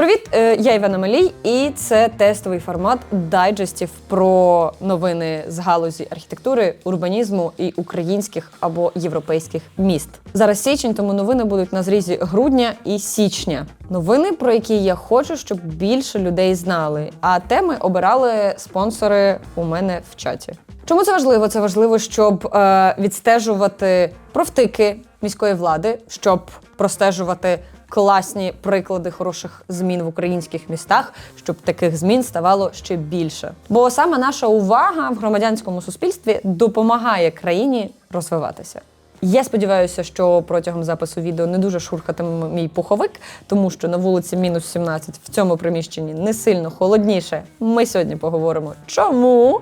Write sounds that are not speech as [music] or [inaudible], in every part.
Привіт, е, я Івана Малій, і це тестовий формат дайджестів про новини з галузі архітектури, урбанізму і українських або європейських міст. Зараз січень, тому новини будуть на зрізі грудня і січня. Новини, про які я хочу, щоб більше людей знали. А теми обирали спонсори у мене в чаті. Чому це важливо? Це важливо, щоб е, відстежувати профтики міської влади, щоб простежувати класні приклади хороших змін в українських містах, щоб таких змін ставало ще більше. Бо саме наша увага в громадянському суспільстві допомагає країні розвиватися. Я сподіваюся, що протягом запису відео не дуже шурхатиме мій пуховик, тому що на вулиці мінус 17 в цьому приміщенні не сильно холодніше. Ми сьогодні поговоримо, чому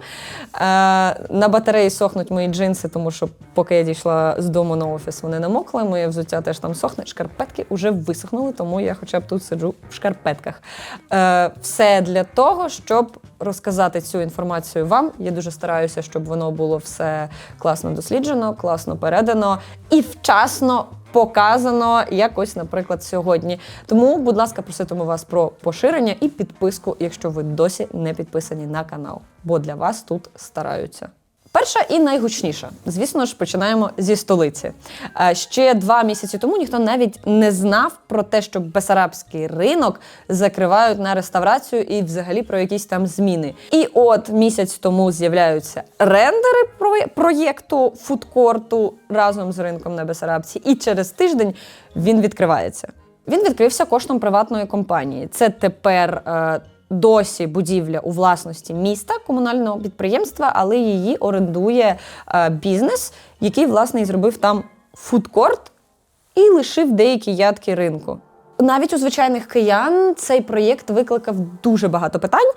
е, на батареї сохнуть мої джинси, тому що поки я дійшла з дому на офіс, вони намокли. Моє взуття теж там сохне. Шкарпетки вже висохнули, тому я хоча б тут сиджу в шкарпетках. Е, все для того, щоб розказати цю інформацію вам. Я дуже стараюся, щоб воно було все класно досліджено, класно передано і вчасно. Показано якось, наприклад, сьогодні. Тому, будь ласка, проситиму вас про поширення і підписку, якщо ви досі не підписані на канал, бо для вас тут стараються. Перша і найгучніша, звісно ж, починаємо зі столиці. Е, Ще два місяці тому ніхто навіть не знав про те, що Бесарабський ринок закривають на реставрацію і взагалі про якісь там зміни. І от місяць тому з'являються рендери про- проєкту фудкорту разом з ринком на Бесарабці, і через тиждень він відкривається. Він відкрився коштом приватної компанії. Це тепер. Досі будівля у власності міста комунального підприємства, але її орендує е, бізнес, який власне і зробив там фудкорт і лишив деякі ядки ринку. Навіть у звичайних киян цей проєкт викликав дуже багато питань.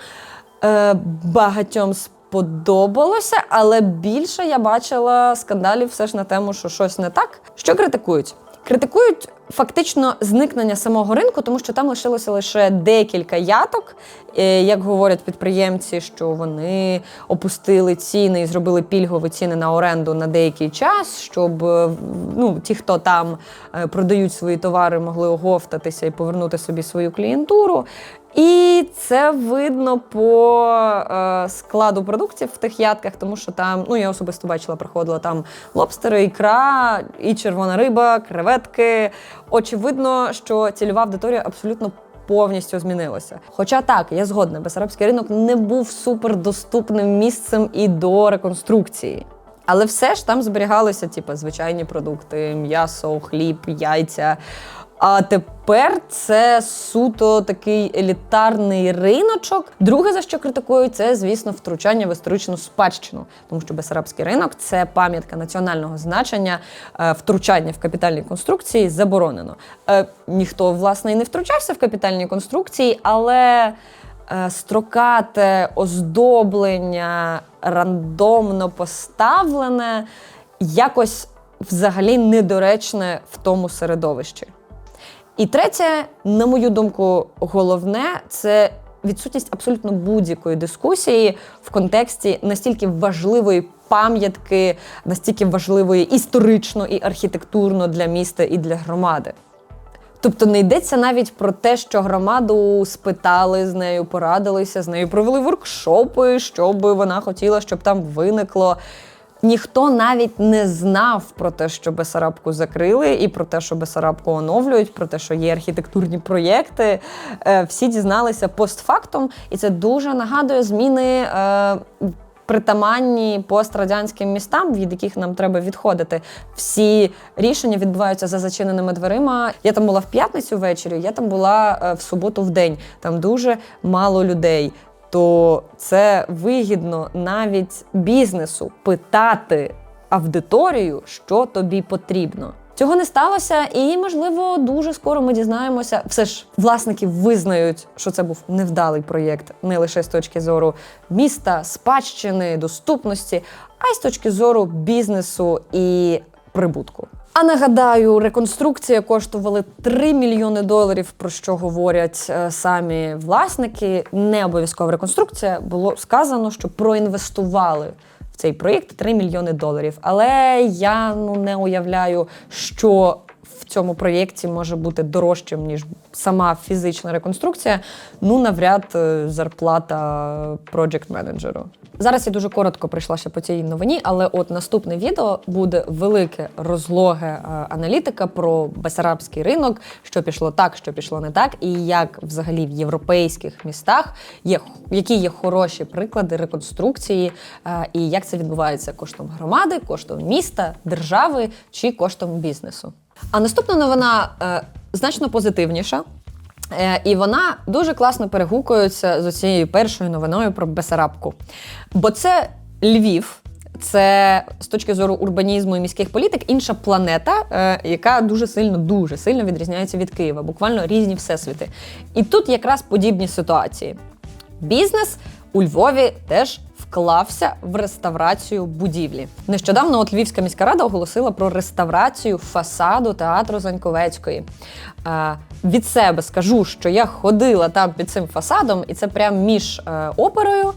Е, багатьом сподобалося, але більше я бачила скандалів все ж на тему, що щось не так. Що критикують? Критикують фактично зникнення самого ринку, тому що там лишилося лише декілька яток. Е, Як говорять підприємці, що вони опустили ціни і зробили пільгові ціни на оренду на деякий час, щоб е, ну, ті, хто там е, продають свої товари, могли оговтатися і повернути собі свою клієнтуру. І це видно по е, складу продуктів в тих ядках, тому що там, ну я особисто бачила, приходила там лобстери, ікра, і червона риба, креветки. Очевидно, що цільова аудиторія абсолютно повністю змінилася. Хоча так, я згодна, Бесарабський ринок не був супердоступним місцем і до реконструкції. Але все ж там зберігалися, типу, звичайні продукти: м'ясо, хліб, яйця. А тепер це суто такий елітарний риночок. Друге, за що критикують, це, звісно, втручання в історичну спадщину, тому що Бесарабський ринок це пам'ятка національного значення, е, втручання в капітальні конструкції заборонено. Е, Ніхто, власне, і не втручався в капітальні конструкції, але е, строкате оздоблення рандомно поставлене якось взагалі недоречне в тому середовищі. І третє, на мою думку, головне це відсутність абсолютно будь-якої дискусії в контексті настільки важливої пам'ятки, настільки важливої історично і архітектурно для міста і для громади. Тобто не йдеться навіть про те, що громаду спитали з нею, порадилися з нею, провели воркшопи, що би вона хотіла, щоб там виникло. Ніхто навіть не знав про те, що Бесарабку закрили, і про те, що Бесарабку оновлюють, про те, що є архітектурні проєкти. Е, Всі дізналися постфактум, і це дуже нагадує зміни. е, Притаманні пострадянським містам, від яких нам треба відходити. Всі рішення відбуваються за зачиненими дверима. Я там була в п'ятницю ввечері, я там була е, в суботу в день. Там дуже мало людей. То це вигідно навіть бізнесу питати аудиторію, що тобі потрібно. Цього не сталося, і можливо дуже скоро ми дізнаємося. Все ж власники визнають, що це був невдалий проєкт, не лише з точки зору міста, спадщини, доступності, а й з точки зору бізнесу і прибутку. А нагадаю, реконструкція коштувала 3 мільйони доларів, про що говорять е, самі власники. Не обов'язкова реконструкція. Було сказано, що проінвестували в цей проєкт 3 мільйони доларів. Але я ну не уявляю, що в цьому проєкті може бути дорожчим, ніж сама фізична реконструкція, ну навряд е, зарплата проджект менеджеру. Зараз я дуже коротко прийшла ще по цій новині, але от наступне відео буде велике розлоге е, аналітика про бесарабський ринок, що пішло так, що пішло не так, і як взагалі в європейських містах є які є хороші приклади реконструкції, е, і як це відбувається коштом громади, коштом міста, держави чи коштом бізнесу. А наступна новина е, значно позитивніша. Е, І вона дуже класно перегукується з цією першою новиною про Бесарабку. Бо це Львів, це з точки зору урбанізму і міських політик інша планета, е, яка дуже сильно, дуже сильно відрізняється від Києва, буквально різні всесвіти. І тут якраз подібні ситуації. Бізнес у Львові теж вклався в реставрацію будівлі. Нещодавно от Львівська міська рада оголосила про реставрацію фасаду театру Заньковецької. Е, від себе скажу, що я ходила там під цим фасадом, і це прямо між е, оперою.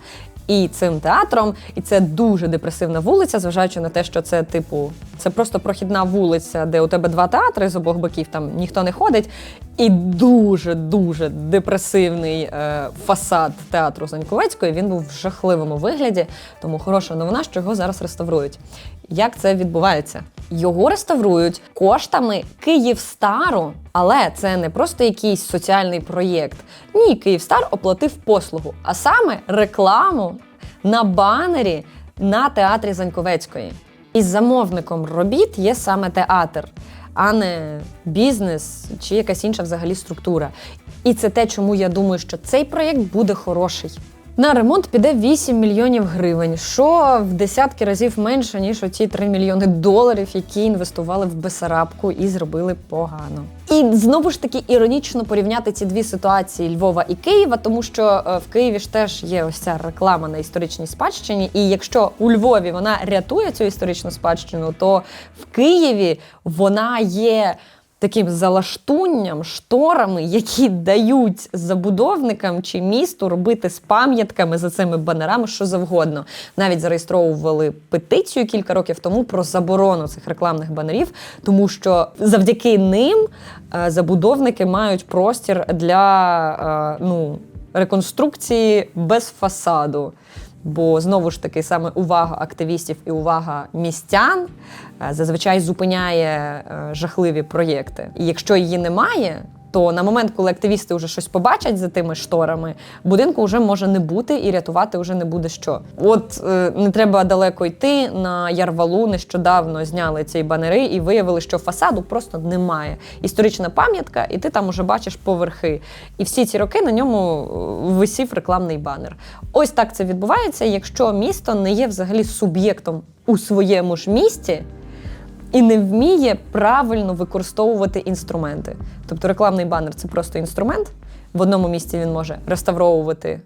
І цим театром, і це дуже депресивна вулиця, зважаючи на те, що це типу, це просто прохідна вулиця, де у тебе два театри з обох боків, там ніхто не ходить. І дуже-дуже депресивний е, фасад театру Заньковецької. Він був в жахливому вигляді, тому хороша новина, що його зараз реставрують. Як це відбувається? Його реставрують коштами Київстару, але це не просто якийсь соціальний проєкт. Ні, Київстар оплатив послугу, а саме рекламу на банері на театрі Заньковецької. І замовником робіт є саме театр а не бізнес чи якась інша взагалі структура. І це те, чому я думаю, що цей проєкт буде хороший. На ремонт піде 8 мільйонів гривень, що в десятки разів менше, ніж оті 3 мільйони доларів, які інвестували в Бесарабку і зробили погано. І знову ж таки іронічно порівняти ці дві ситуації Львова і Києва, тому що е, в Києві ж теж є ось ця реклама на історичній спадщині. І якщо у Львові вона рятує цю історичну спадщину, то в Києві вона є таким залаштунням, шторами, які дають забудовникам чи місту робити з пам'ятками за цими банерами, що завгодно. Навіть зареєстровували петицію кілька років тому про заборону цих рекламних банерів, тому що завдяки ним е, забудовники мають простір для е, ну, реконструкції без фасаду. Бо знову ж таки саме увага активістів і увага містян е, зазвичай зупиняє е, жахливі проєкти. І якщо її немає, то на момент, коли активісти вже щось побачать за тими шторами, будинку вже може не бути і рятувати вже не буде що. От е, не треба далеко йти. На Ярвалу нещодавно зняли ці банери і виявили, що фасаду просто немає. Історична пам'ятка, і ти там уже бачиш поверхи. І всі ці роки на ньому е, висів рекламний банер. Ось так це відбувається, якщо місто не є взагалі суб'єктом у своєму ж місті і не вміє правильно використовувати інструменти. Тобто рекламний банер це просто інструмент. В одному місці він може реставровувати.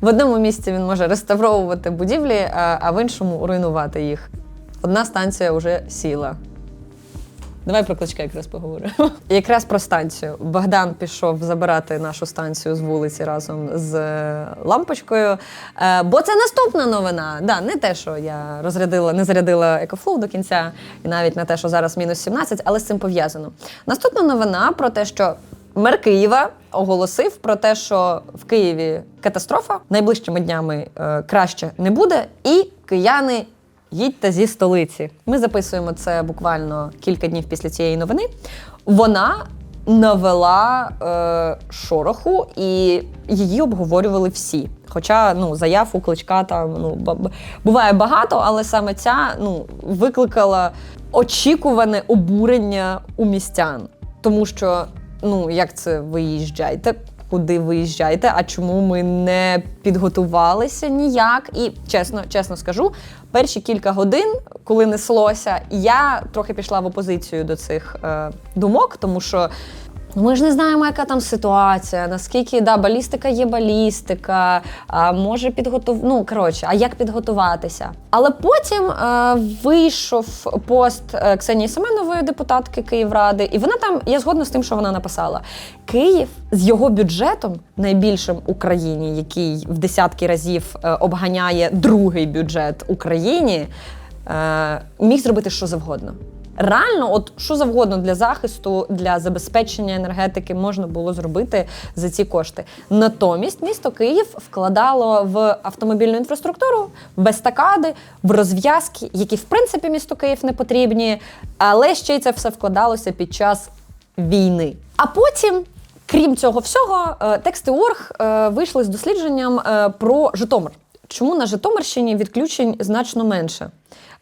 В одному місці він може реставровувати будівлі, а в іншому руйнувати їх. Одна станція вже сіла. Давай про кличка якраз поговоримо. [laughs] Якраз про станцію. Богдан пішов забирати нашу станцію з вулиці разом з е, лампочкою. Е, бо це наступна новина. Да, Не те, що я розрядила, не зарядила екофлоу до кінця, і навіть не те, що зараз мінус 17, але з цим пов'язано. Наступна новина про те, що. Мер Києва оголосив про те, що в Києві катастрофа найближчими днями е, краще не буде, і кияни їдьте зі столиці. Ми записуємо це буквально кілька днів після цієї новини. Вона навела е, шороху, і її обговорювали всі. Хоча ну, заяв у кличка там ну, буває багато, але саме ця ну, викликала очікуване обурення у містян. Тому що, ну, як це виїжджаєте? Куди виїжджаєте, а чому ми не підготувалися ніяк. І чесно, чесно скажу, перші кілька годин, коли неслося, я трохи пішла в опозицію до цих е, думок, тому що. Ну, ми ж не знаємо, яка там ситуація, наскільки да, балістика є балістика, а може підготов... Ну, коротше, а як підготуватися? Але потім е, вийшов пост е, Ксенії Семенової, депутатки Київради, і вона там, я згодна з тим, що вона написала: Київ з його бюджетом, найбільшим Україні, який в десятки разів е, обганяє другий бюджет Україні міг зробити що завгодно. Реально, от що завгодно для захисту, для забезпечення енергетики можна було зробити за ці кошти. Натомість місто Київ вкладало в автомобільну інфраструктуру, в естакади, в розв'язки, які в принципі місту Київ не потрібні, але ще й це все вкладалося під час війни. А потім. Крім цього всього, е, тексти Орг е, вийшли з дослідженням е, про Житомир. Чому на Житомирщині відключень значно менше?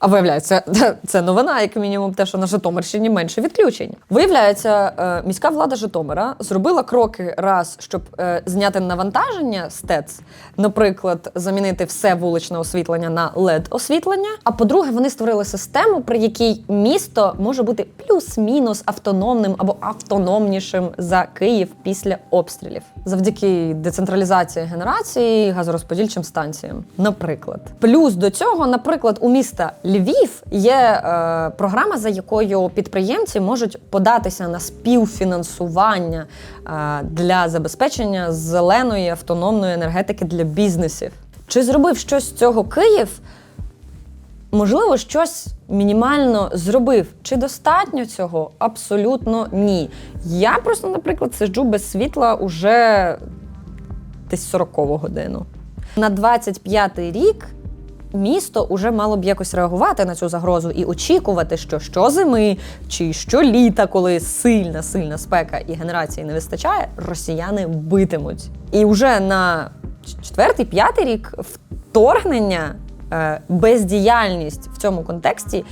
А виявляється, [laughs] це новина, як мінімум, те, що на Житомирщині менше відключень. Виявляється, е, міська влада Житомира зробила кроки раз, щоб е, зняти навантаження з ТЕЦ, наприклад, замінити все вуличне освітлення на led освітлення. А по-друге, вони створили систему, при якій місто може бути плюс-мінус автономним або автономнішим за Київ після обстрілів, завдяки децентралізації генерації газорозподільчим станціям. Наприклад, плюс до цього, наприклад, у міста Львів є е, програма, за якою підприємці можуть податися на співфінансування е, для забезпечення зеленої автономної енергетики для бізнесів. Чи зробив щось з цього Київ? Можливо, щось мінімально зробив. Чи достатньо цього? Абсолютно ні. Я просто, наприклад, сиджу без світла уже десь 40-го годину. На 25-й рік місто вже мало б якось реагувати на цю загрозу і очікувати, що щозими чи щоліта, коли сильна сильна спека і генерації не вистачає, росіяни битимуть. І вже на четвертий, п'ятий рік вторгнення, е, бездіяльність в цьому контексті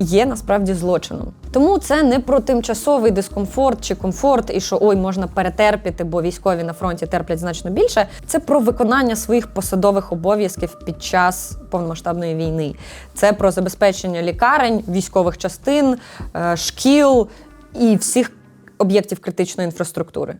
є насправді злочином. Тому це не про тимчасовий дискомфорт чи комфорт, і що ой, можна перетерпіти, бо військові на фронті терплять значно більше. Це про виконання своїх посадових обов'язків під час повномасштабної війни. Це про забезпечення лікарень, військових частин, е, шкіл і всіх об'єктів критичної інфраструктури.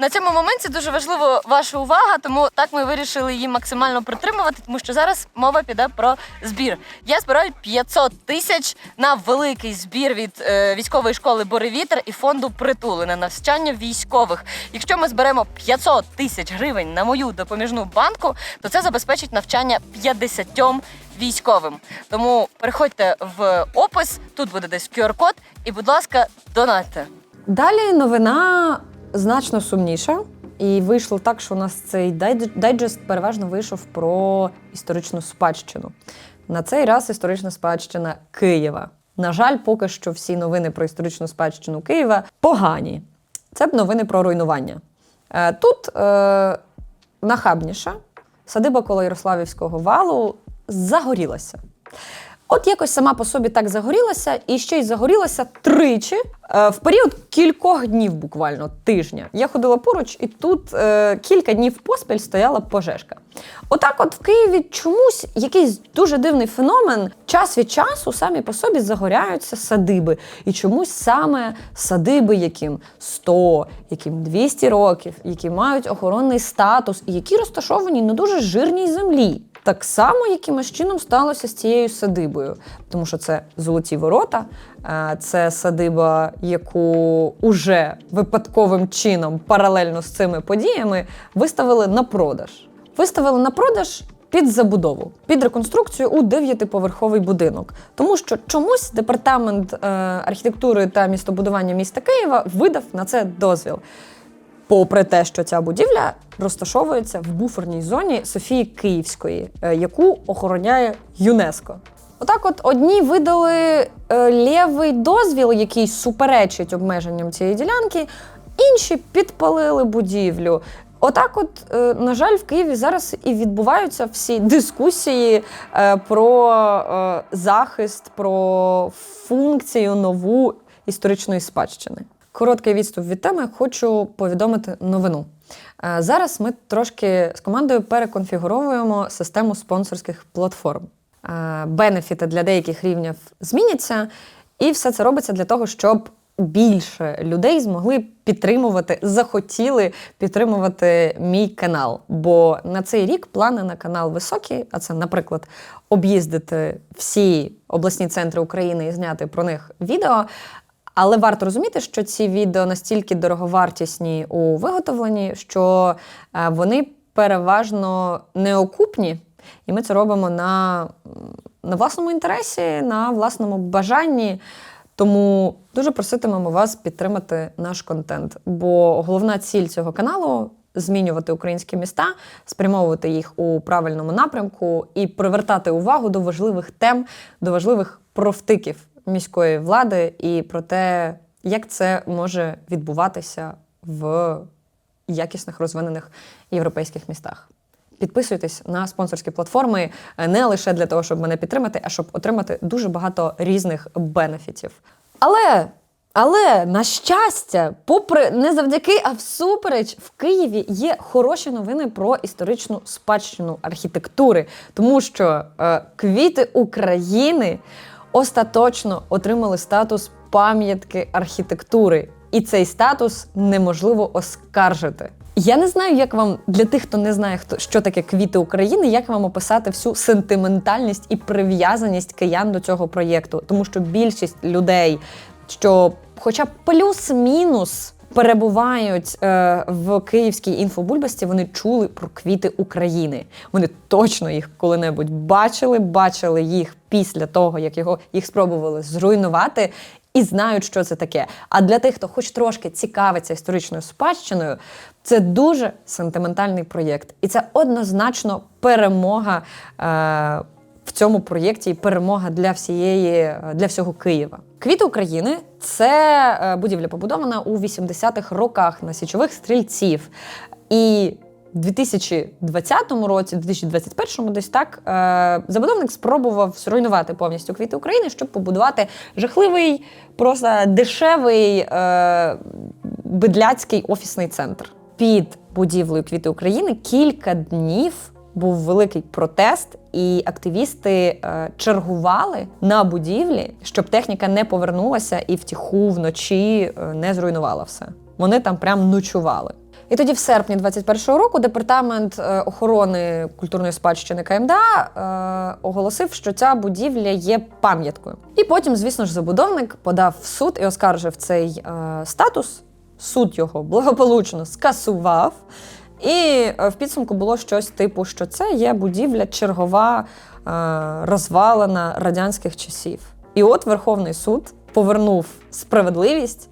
На цьому моменті дуже важлива ваша увага, тому так ми вирішили її максимально притримувати, тому що зараз мова піде про збір. Я збираю 500 тисяч на великий збір від е, військової школи Боревітер і фонду притули на навчання військових. Якщо ми зберемо 500 тисяч гривень на мою допоміжну банку, то це забезпечить навчання 50 військовим. Тому переходьте в опис, тут буде десь QR-код, і, будь ласка, донатьте. Далі новина значно сумніша. І вийшло так, що у нас цей дайдж- дайджест переважно вийшов про історичну спадщину. На цей раз історична спадщина Києва. На жаль, поки що всі новини про історичну спадщину Києва погані. Це б новини про руйнування. Е, Тут е, нахабніше садиба коло Ярославівського валу загорілася. От якось сама по собі так загорілася, і ще й загорілася тричі е, в період кількох днів, буквально тижня. Я ходила поруч, і тут е, кілька днів поспіль стояла пожежка. Отак, от в Києві чомусь якийсь дуже дивний феномен. Час від часу самі по собі загоряються садиби. І чомусь саме садиби, яким 100, яким 200 років, які мають охоронний статус і які розташовані на дуже жирній землі. Так само якимось чином сталося з цією садибою, тому що це золоті ворота, е, це садиба, яку уже випадковим чином, паралельно з цими подіями, виставили на продаж. Виставили на продаж під забудову, під реконструкцію у дев'ятиповерховий будинок, тому що чомусь департамент е, архітектури та містобудування міста Києва видав на це дозвіл попри те, що ця будівля розташовується в буферній зоні Софії Київської, е, яку охороняє ЮНЕСКО. Отак, от одні видали е, лєвий дозвіл, який суперечить обмеженням цієї ділянки, інші підпалили будівлю. Отак, от, е, на жаль, в Києві зараз і відбуваються всі дискусії про захист, про функцію нову історичної спадщини. Короткий відступ від теми хочу повідомити новину. Е, Зараз ми трошки з командою переконфігуровуємо систему спонсорських платформ. Е, Бенефіти для деяких рівнів зміняться, і все це робиться для того, щоб більше людей змогли підтримувати, захотіли підтримувати мій канал. Бо на цей рік плани на канал високі, а це, наприклад, об'їздити всі обласні центри України і зняти про них відео. Але варто розуміти, що ці відео настільки дороговартісні у виготовленні, що е, вони переважно неокупні, і ми це робимо на, на власному інтересі, на власному бажанні. Тому дуже проситимемо вас підтримати наш контент. Бо головна ціль цього каналу змінювати українські міста, спрямовувати їх у правильному напрямку і привертати увагу до важливих тем, до важливих провтиків міської влади і про те, як це може відбуватися в якісних розвинених європейських містах. Підписуйтесь на спонсорські платформи е, не лише для того, щоб мене підтримати, а щоб отримати дуже багато різних бенефітів. Але, але на щастя, попри не завдяки, а всупереч, в Києві є хороші новини про історичну спадщину архітектури, тому що е, квіти України остаточно отримали статус пам'ятки архітектури, і цей статус неможливо оскаржити. Я не знаю, як вам для тих, хто не знає, хто що таке квіти України, як вам описати всю сентиментальність і прив'язаність киян до цього проєкту, тому що більшість людей, що, хоча б плюс-мінус. Перебувають е, в київській інфобульбасті, вони чули про квіти України. Вони точно їх коли-небудь бачили, бачили їх після того, як його їх спробували зруйнувати, і знають, що це таке. А для тих, хто хоч трошки цікавиться історичною спадщиною, це дуже сентиментальний проєкт. І це однозначно перемога е, в цьому проєкті і перемога для всієї для всього Києва. Квіти України це е, будівля побудована у 80-х роках на січових стрільців. І в 2020 році, 2021 десь так, е, забудовник спробував зруйнувати повністю квіти України, щоб побудувати жахливий, просто дешевий е, бидляцький офісний центр. Під будівлею квіти України кілька днів був великий протест, і активісти е, чергували на будівлі, щоб техніка не повернулася і втіху вночі е, не зруйнувала все. Вони там прям ночували. І тоді, в серпні 21-го року, департамент е, охорони культурної спадщини КМДА е, оголосив, що ця будівля є пам'яткою. І потім, звісно ж, забудовник подав в суд і оскаржив цей е, статус. Суд його благополучно скасував. І е, в підсумку було щось типу, що це є будівля чергова е, розвалена радянських часів. І от Верховний суд повернув справедливість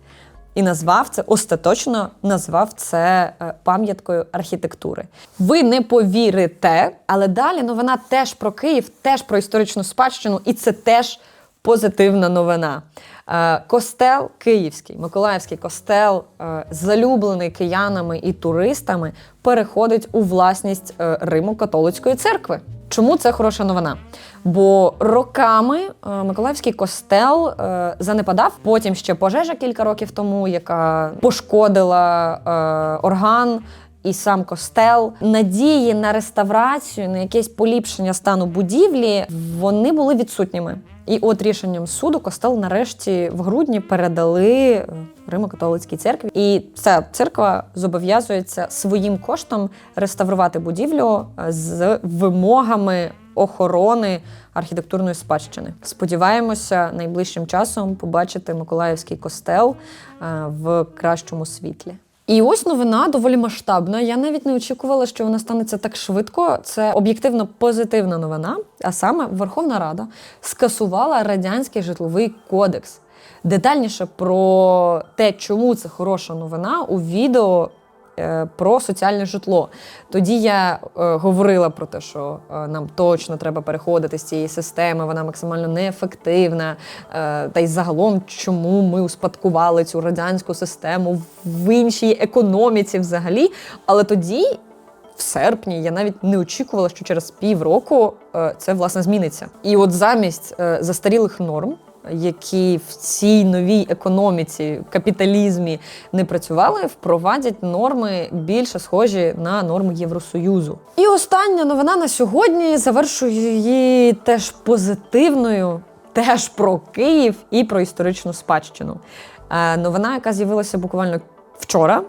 і назвав це остаточно назвав це е, пам'яткою архітектури. Ви не повірите, але далі новина теж про Київ, теж про історичну спадщину, і це теж позитивна новина. Е, Костел Київський, Миколаївський костел, е, залюблений киянами і туристами, переходить у власність е, Римо-католицької церкви. Чому це хороша новина? Бо роками Миколаївський костел занепадав. Потім ще пожежа кілька років тому, яка пошкодила орган. І сам костел, надії на реставрацію, на якесь поліпшення стану будівлі, вони були відсутніми. І от рішенням суду костел нарешті в грудні передали Римо-католицькій церкві. І ця церква зобов'язується своїм коштом реставрувати будівлю е, з вимогами охорони архітектурної спадщини. Сподіваємося, найближчим часом побачити Миколаївський костел е, в кращому світлі. І ось новина доволі масштабна. Я навіть не очікувала, що вона станеться так швидко. Це об'єктивно позитивна новина. А саме Верховна Рада скасувала радянський житловий кодекс. Детальніше про те, чому це хороша новина, у відео про соціальне житло. Тоді я е, говорила про те, що е, нам точно треба переходити з цієї системи, вона максимально неефективна. Е, та й загалом, чому ми успадкували цю радянську систему в іншій економіці взагалі. Але тоді. В серпні я навіть не очікувала, що через півроку е, це власне зміниться. І от замість е, застарілих норм, які в цій новій економіці, капіталізмі не працювали, впровадять норми більше схожі на норми Євросоюзу. І остання новина на сьогодні завершую її теж позитивною, теж про Київ і про історичну спадщину. Е, Новина, яка з'явилася буквально вчора,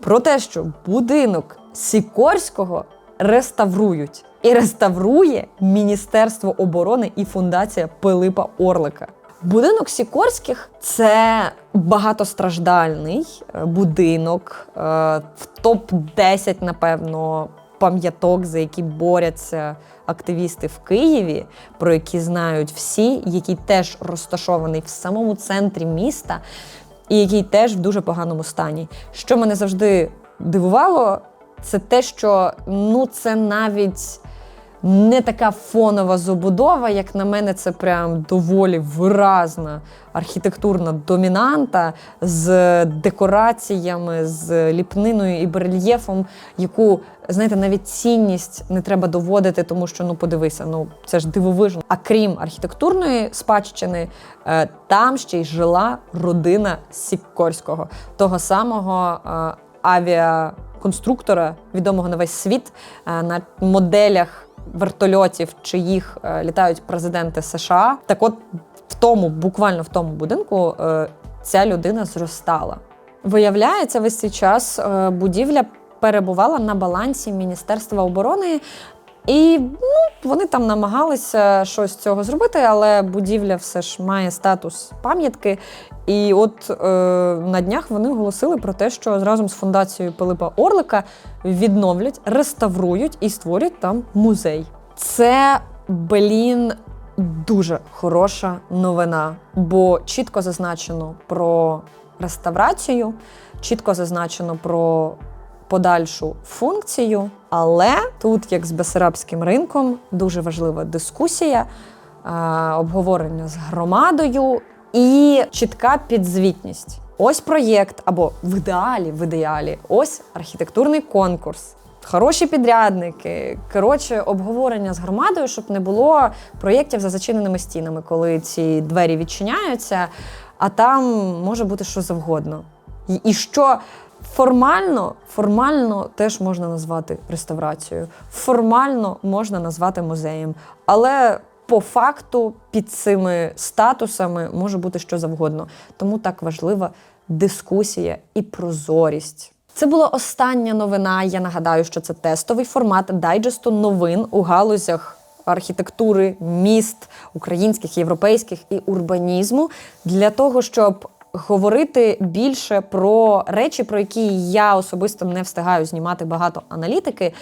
про те, що будинок Сікорського реставрують. І реставрує Міністерство оборони і фундація Пилипа Орлика. Будинок Сікорських це багатостраждальний е, будинок е, в топ-10, напевно, пам'яток, за які борються активісти в Києві, про які знають всі, який теж розташований в самому центрі міста, і який теж в дуже поганому стані. Що мене завжди дивувало, це те, що ну це навіть не така фонова забудова, як на мене, це прям доволі виразна архітектурна домінанта з декораціями, з ліпниною і барельєфом, яку, знаєте, навіть цінність не треба доводити, тому що ну подивися, ну це ж дивовижно. А крім архітектурної спадщини, е, там ще й жила родина Сікорського, того самого е, авіаконструктора, відомого на весь світ, е, на моделях вертольотів, чиїх їх літають президенти США. Так от в тому, буквально в тому будинку, е, ця людина зростала. Виявляється, весь цей час е, будівля перебувала на балансі Міністерства оборони. І ну, вони там намагалися щось цього зробити, але будівля все ж має статус пам'ятки. І от е, на днях вони оголосили про те, що разом з фундацією Пилипа Орлика відновлять, реставрують і створять там музей. Це блін дуже хороша новина, бо чітко зазначено про реставрацію, чітко зазначено про подальшу функцію. Але тут, як з Бесарабським ринком, дуже важлива дискусія, е, обговорення з громадою і чітка підзвітність. Ось проєкт, або в ідеалі, в ідеалі, ось архітектурний конкурс. Хороші підрядники, коротше, обговорення з громадою, щоб не було проєктів за зачиненими стінами, коли ці двері відчиняються, а там може бути що завгодно. І, і що формально, формально теж можна назвати реставрацією, формально можна назвати музеєм. Але по факту під цими статусами може бути що завгодно. Тому так важлива дискусія і прозорість. Це була остання новина. Я нагадаю, що це тестовий формат дайджесту новин у галузях архітектури, міст українських, європейських і урбанізму для того, щоб говорити більше про речі, про які я особисто не встигаю знімати багато аналітики,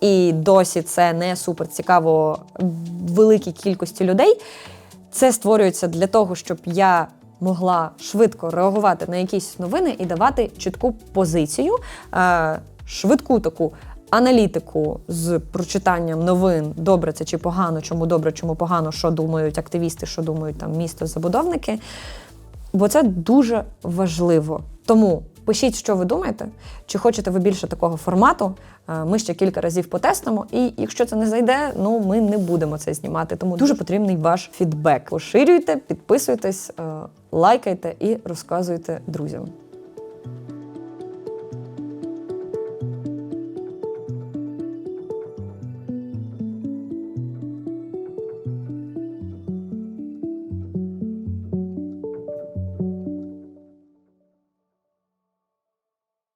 і досі це не супер цікаво великій кількості людей. Це створюється для того, щоб я могла швидко реагувати на якісь новини і давати чітку позицію, е, швидку таку аналітику з прочитанням новин, добре це чи погано, чому добре, чому погано, що думають активісти, що думають там місто, забудовники. Бо це дуже важливо. Тому пишіть, що ви думаєте, чи хочете ви більше такого формату. Е, Ми ще кілька разів потестимо, і якщо це не зайде, ну ми не будемо це знімати. Тому дуже потрібний ваш фідбек. Поширюйте, підписуйтесь, е, лайкайте і розказуйте друзям.